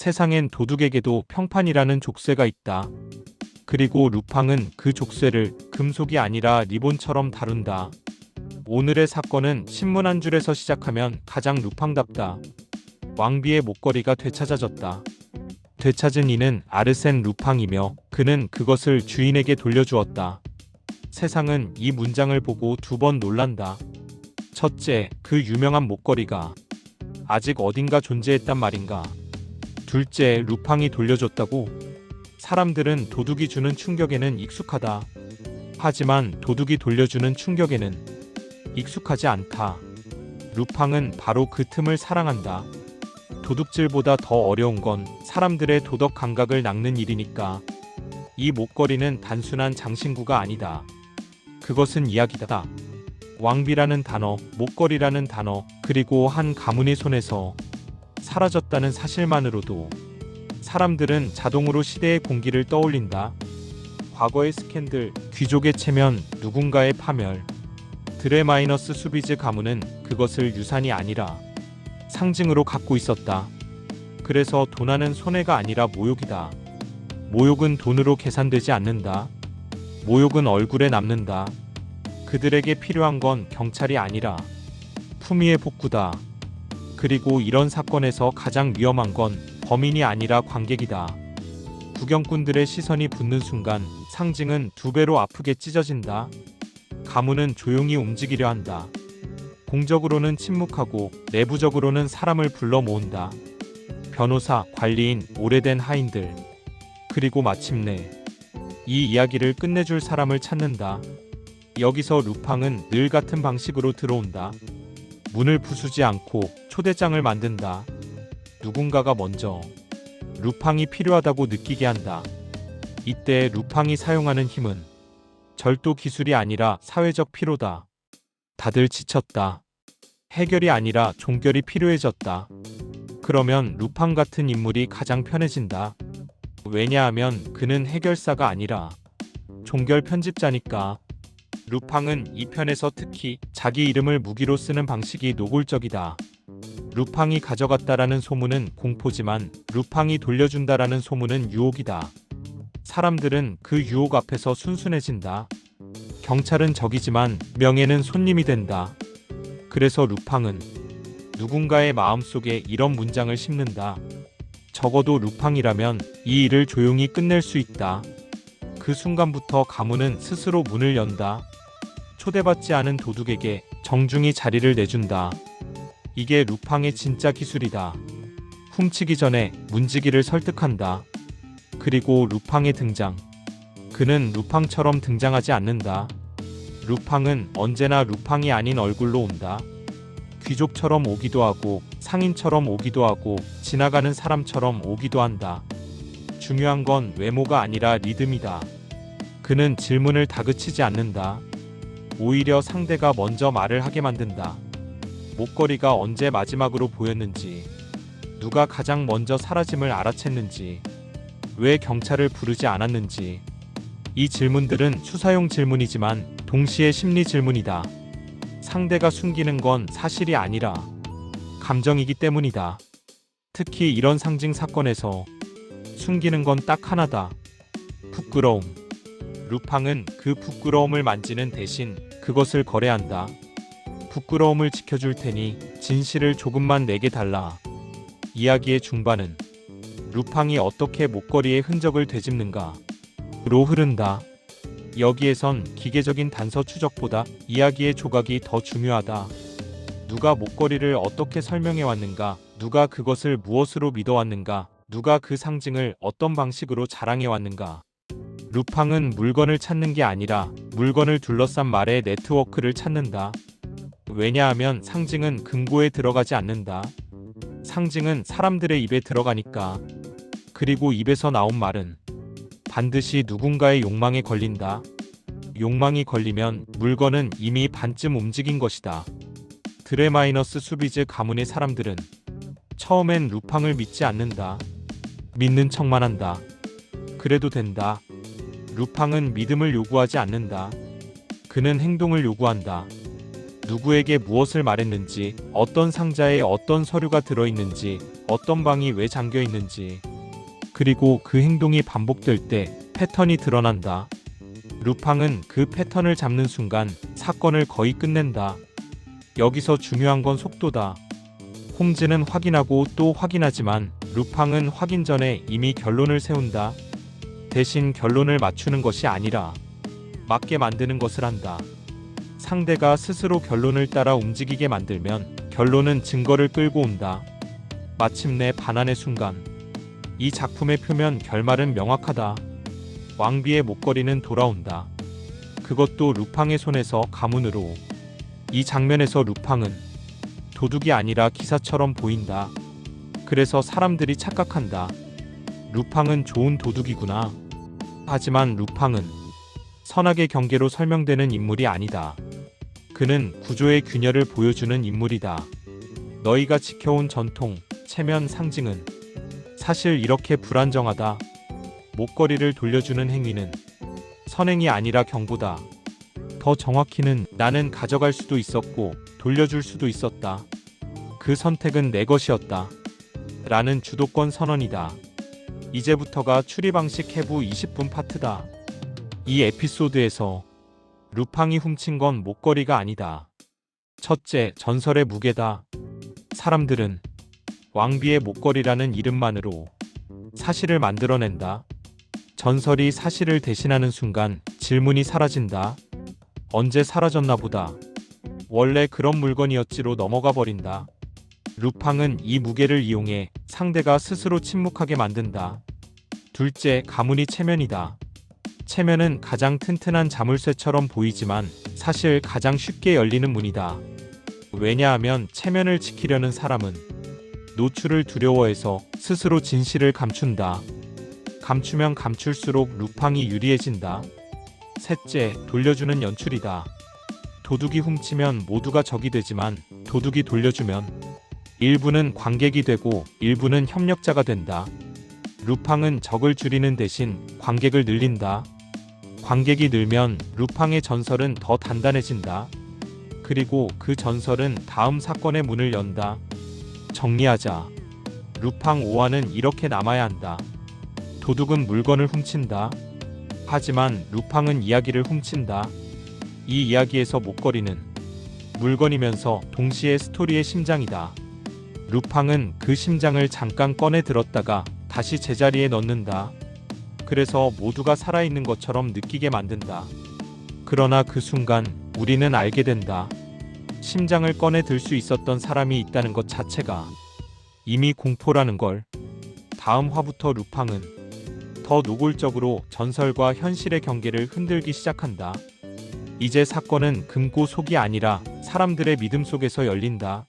세상엔 도둑에게도 평판이라는 족쇄가 있다. 그리고 루팡은 그 족쇄를 금속이 아니라 리본처럼 다룬다. 오늘의 사건은 신문 한 줄에서 시작하면 가장 루팡답다. 왕비의 목걸이가 되찾아졌다. 되찾은 이는 아르센 루팡이며 그는 그것을 주인에게 돌려주었다. 세상은 이 문장을 보고 두 번 놀란다. 첫째, 그 유명한 목걸이가 아직 어딘가 존재했단 말인가. 둘째, 루팡이 돌려줬다고? 사람들은 도둑이 주는 충격에는 익숙하다. 하지만 도둑이 돌려주는 충격에는 익숙하지 않다. 루팡은 바로 그 틈을 사랑한다. 도둑질보다 더 어려운 건 사람들의 도덕 감각을 낚는 일이니까. 이 목걸이는 단순한 장신구가 아니다. 그것은 이야기다. 왕비라는 단어, 목걸이라는 단어, 그리고 한 가문의 손에서 사라졌다는 사실만으로도 사람들은 자동으로 시대의 공기를 떠올린다. 과거의 스캔들, 귀족의 체면, 누군가의 파멸. 드레마이너스 수비즈 가문은 그것을 유산이 아니라 상징으로 갖고 있었다. 그래서 도나는 손해가 아니라 모욕이다. 모욕은 돈으로 계산되지 않는다. 모욕은 얼굴에 남는다. 그들에게 필요한 건 경찰이 아니라 품위의 복구다. 그리고 이런 사건에서 가장 위험한 건 범인이 아니라 관객이다. 구경꾼들의 시선이 붙는 순간 상징은 두 배로 아프게 찢어진다. 가문은 조용히 움직이려 한다. 공적으로는 침묵하고 내부적으로는 사람을 불러 모은다. 변호사, 관리인, 오래된 하인들. 그리고 마침내 이 이야기를 끝내줄 사람을 찾는다. 여기서 루팡은 늘 같은 방식으로 들어온다. 문을 부수지 않고 초대장을 만든다. 누군가가 먼저 루팡이 필요하다고 느끼게 한다. 이때 루팡이 사용하는 힘은 절도 기술이 아니라 사회적 피로다. 다들 지쳤다. 해결이 아니라 종결이 필요해졌다. 그러면 루팡 같은 인물이 가장 편해진다. 왜냐하면 그는 해결사가 아니라 종결 편집자니까. 루팡은 이 편에서 특히 자기 이름을 무기로 쓰는 방식이 노골적이다. 루팡이 가져갔다라는 소문은 공포지만 루팡이 돌려준다라는 소문은 유혹이다. 사람들은 그 유혹 앞에서 순순해진다. 경찰은 적이지만 명예는 손님이 된다. 그래서 루팡은 누군가의 마음속에 이런 문장을 심는다. 적어도 루팡이라면 이 일을 조용히 끝낼 수 있다. 그 순간부터 가문은 스스로 문을 연다. 초대받지 않은 도둑에게 정중히 자리를 내준다. 이게 루팡의 진짜 기술이다. 훔치기 전에 문지기를 설득한다. 그리고 루팡의 등장. 그는 루팡처럼 등장하지 않는다. 루팡은 언제나 루팡이 아닌 얼굴로 온다. 귀족처럼 오기도 하고 상인처럼 오기도 하고 지나가는 사람처럼 오기도 한다. 중요한 건 외모가 아니라 리듬이다. 그는 질문을 다그치지 않는다. 오히려 상대가 먼저 말을 하게 만든다. 목걸이가 언제 마지막으로 보였는지, 누가 가장 먼저 사라짐을 알아챘는지, 왜 경찰을 부르지 않았는지. 이 질문들은 수사용 질문이지만 동시에 심리 질문이다. 상대가 숨기는 건 사실이 아니라 감정이기 때문이다. 특히 이런 상징 사건에서 숨기는 건 딱 하나다. 부끄러움. 루팡은 그 부끄러움을 만지는 대신 그것을 거래한다. 부끄러움을 지켜줄 테니 진실을 조금만 내게 달라. 이야기의 중반은 루팡이 어떻게 목걸이의 흔적을 되짚는가 로 흐른다. 여기에선 기계적인 단서 추적보다 이야기의 조각이 더 중요하다. 누가 목걸이를 어떻게 설명해 왔는가, 누가 그것을 무엇으로 믿어 왔는가, 누가 그 상징을 어떤 방식으로 자랑해 왔는가. 루팡은 물건을 찾는 게 아니라 물건을 둘러싼 말의 네트워크를 찾는다. 왜냐하면 상징은 금고에 들어가지 않는다. 상징은 사람들의 입에 들어가니까. 그리고 입에서 나온 말은 반드시 누군가의 욕망에 걸린다. 욕망이 걸리면 물건은 이미 반쯤 움직인 것이다. 드레마이너스 수비즈 가문의 사람들은 처음엔 루팡을 믿지 않는다. 믿는 척만 한다. 그래도 된다. 루팡은 믿음을 요구하지 않는다. 그는 행동을 요구한다. 누구에게 무엇을 말했는지, 어떤 상자에 어떤 서류가 들어있는지, 어떤 방이 왜 잠겨 있는지, 그리고 그 행동이 반복될 때 패턴이 드러난다. 루팡은 그 패턴을 잡는 순간 사건을 거의 끝낸다. 여기서 중요한 건 속도다. 홈즈는 확인하고 또 확인하지만 루팡은 확인 전에 이미 결론을 세운다. 대신 결론을 맞추는 것이 아니라 맞게 만드는 것을 한다. 상대가 스스로 결론을 따라 움직이게 만들면 결론은 증거를 끌고 온다. 마침내 반환의 순간. 이 작품의 표면 결말은 명확하다. 왕비의 목걸이는 돌아온다. 그것도 루팡의 손에서 가문으로. 이 장면에서 루팡은 도둑이 아니라 기사처럼 보인다. 그래서 사람들이 착각한다. 루팡은 좋은 도둑이구나. 하지만 루팡은 선악의 경계로 설명되는 인물이 아니다. 그는 구조의 균열을 보여주는 인물이다. 너희가 지켜온 전통, 체면 상징은 사실 이렇게 불안정하다. 목걸이를 돌려주는 행위는 선행이 아니라 경고다. 더 정확히는 나는 가져갈 수도 있었고 돌려줄 수도 있었다. 그 선택은 내 것이었다. 라는 주도권 선언이다. 이제부터가 추리 방식 해부 20분 파트다. 이 에피소드에서 루팡이 훔친 건 목걸이가 아니다. 첫째, 전설의 무게다. 사람들은 왕비의 목걸이라는 이름만으로 사실을 만들어낸다. 전설이 사실을 대신하는 순간 질문이 사라진다. 언제 사라졌나 보다. 원래 그런 물건이었지로 넘어가 버린다. 루팡은 이 무게를 이용해 상대가 스스로 침묵하게 만든다. 둘째, 가문이 체면이다. 체면은 가장 튼튼한 자물쇠처럼 보이지만 사실 가장 쉽게 열리는 문이다. 왜냐하면 체면을 지키려는 사람은 노출을 두려워해서 스스로 진실을 감춘다. 감추면 감출수록 루팡이 유리해진다. 셋째, 돌려주는 연출이다. 도둑이 훔치면 모두가 적이 되지만 도둑이 돌려주면 일부는 관객이 되고 일부는 협력자가 된다. 루팡은 적을 줄이는 대신 관객을 늘린다. 관객이 늘면 루팡의 전설은 더 단단해진다. 그리고 그 전설은 다음 사건의 문을 연다. 정리하자. 루팡 5화는 이렇게 남아야 한다. 도둑은 물건을 훔친다. 하지만 루팡은 이야기를 훔친다. 이 이야기에서 목걸이는 물건이면서 동시에 스토리의 심장이다. 루팡은 그 심장을 잠깐 꺼내 들었다가 다시 제자리에 넣는다. 그래서 모두가 살아있는 것처럼 느끼게 만든다. 그러나 그 순간 우리는 알게 된다. 심장을 꺼내 들 수 있었던 사람이 있다는 것 자체가 이미 공포라는 걸. 다음 화부터 루팡은 더 노골적으로 전설과 현실의 경계를 흔들기 시작한다. 이제 사건은 금고 속이 아니라 사람들의 믿음 속에서 열린다.